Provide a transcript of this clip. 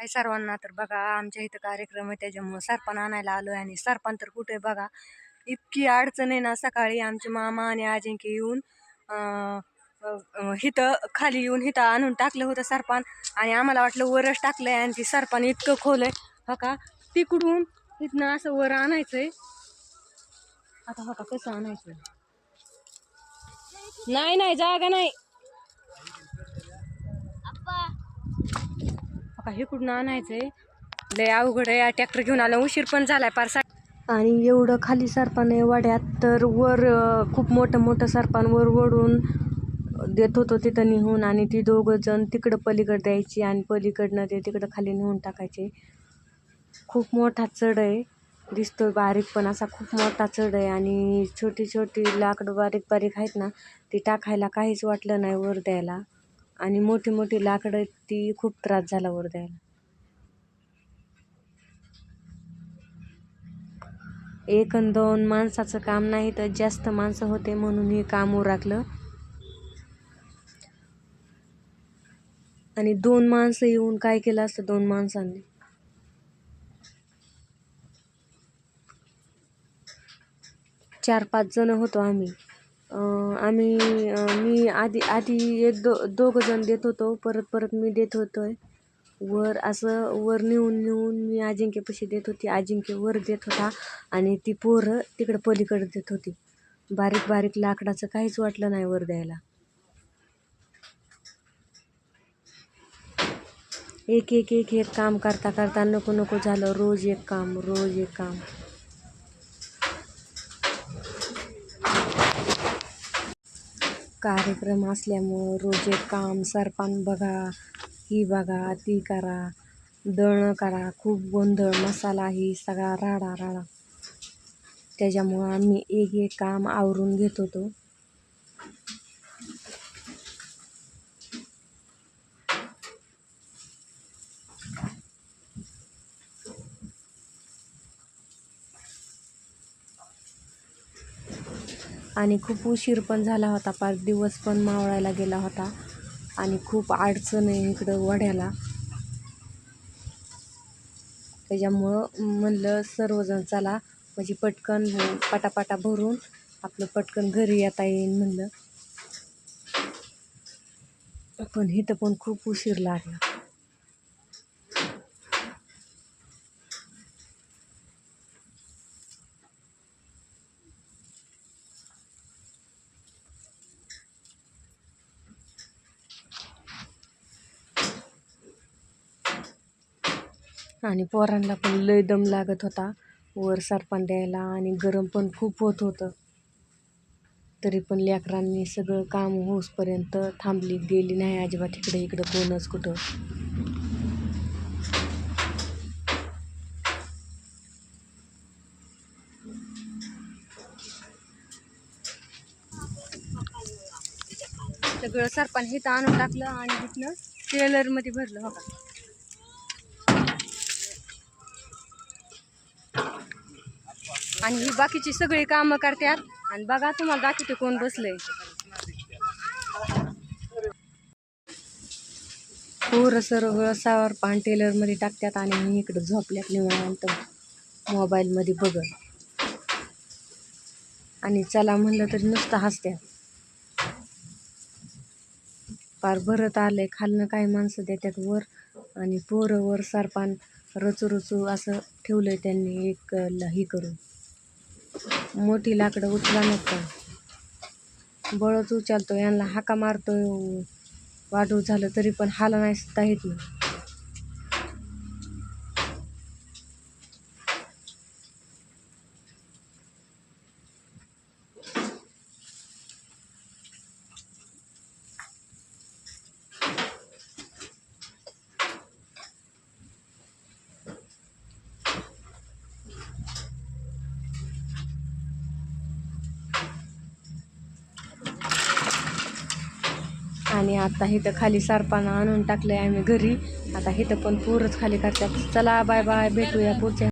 काय सर्वांना. तर बघा आमच्या इथं कार्यक्रम आहे त्याच्यामुळं सरपण आणायला आलो आहे आणि सरपण तर कुठे बघा इतकी अडचण आहे ना सकाळी आमचे मामा आणि अजिंक्य येऊन हिथं खाली येऊन हिथं आणून टाकलं होतं सरपण आणि आम्हाला वाटलं वरच टाकलं आहे आणि ती सरपण इतकं खोल आहे हो का? तिकडून इथनं असं वर आणायचंय. आता हो का कसं आणायचं नाही नाही जागा नाही. का हे कुठून आणायचंय? लय अवघड आहे ट्रॅक्टर घेऊन आला उशीर पण झालाय पारसा आणि एवढं खाली सरपान आहे वाड्यात तर वर खूप मोठं मोठं सरपान वर वडून देत होतो तिथं निहून आणि ती दोघं जण तिकडं पलीकडे द्यायची आणि पलीकडनं ते तिकडं खाली नेऊन टाकायचे. खूप मोठा चढ आहे. दिसतो बारीक पण असा खूप मोठा चढ आहे आणि छोटी छोटी लाकडं बारीक बारीक आहेत ना ती टाकायला काहीच वाटलं नाही वर द्यायला. आणि मोठी मोठी लाकडं आहेत ती खूप त्रास झाला वर द्यायला. एक अन दोन माणसाचं काम नाही तर जास्त माणसं होते म्हणून हे काम उराकलं. आणि दोन माणसं येऊन काय केलं असतं दोन माणसांनी? चार पाच जण होतो आम्ही. आम्ही मी आधी आधी एक दो दोघंजण देत होतो. परत परत मी देत होतो आहे वर असं वर नेऊन नेऊन मी अजिंक्यपाशी देत होती. अजिंक्य वर देत होता आणि ती पोरं तिकडं पलीकडं देत होती. बारीक बारीक लाकडाचं काहीच वाटलं नाही वर द्यायला. एक एक एक एक काम करता करता नको नको झालं. रोज एक काम रोज एक काम. कार्यक्रम असल्यामुळं रोजचे काम सरपान बघा ही बघा ती करा दळणं करा खूप गोंधळ मसाला ही सगळा राडा राडा. त्याच्यामुळं आम्ही एक एक काम आवरून घेत होतो. आणि खूप उशीर पण झाला होता पाच दिवस पण मावळायला गेला होता आणि खूप अडचण आहे इकडं वड्याला. त्याच्यामुळं म्हणलं सर्वजण चला म्हणजे पटकन पटापटा भरून आपलं पटकन घरी येता येईल म्हणलं. पण इथं पण खूप उशीर लागला. आणि पोरांना पण लय दम लागत होता. वर सरपान द्यायला आणि गरम पण खूप होत होतं. तरी पण लेकरांनी सगळं काम होसपर्यंत थांबली गेली नाही अजिबात इकडे इकडं कोणच कुठं. सगळं सरपान हे आणून टाकलं आणि तिथनं टेलरमध्ये भरलं हो का आणि ही बाकीची सगळी कामं करतात आणि बघा तुम्हाला दाखवते कोण बसलंय. पोरं सर्व सावर पान टेलरमध्ये टाकतात आणि मी इकडं झोपल्यात निवांत मोबाईलमध्ये बघत. आणि चला म्हणलं तरी नुसतं हसत्यात. पार भरत आलंय खालनं काही माणसं देतात वर. आणि पोरं वर सरपान रचू रचू असं ठेवलंय त्यांनी एक ही हे करून. मोठी लाकडं उचला नको बळच उचलतो यांना हाका मारतो वाढू झालं तरी पण हाला नाही सुद्धा येत नाही. आणि आता इथं खाली सारपानं आणून टाकलंय आम्ही घरी. आता इथं पण पूरच खाली करतात. चला बाय बाय भेटूया पुढच्या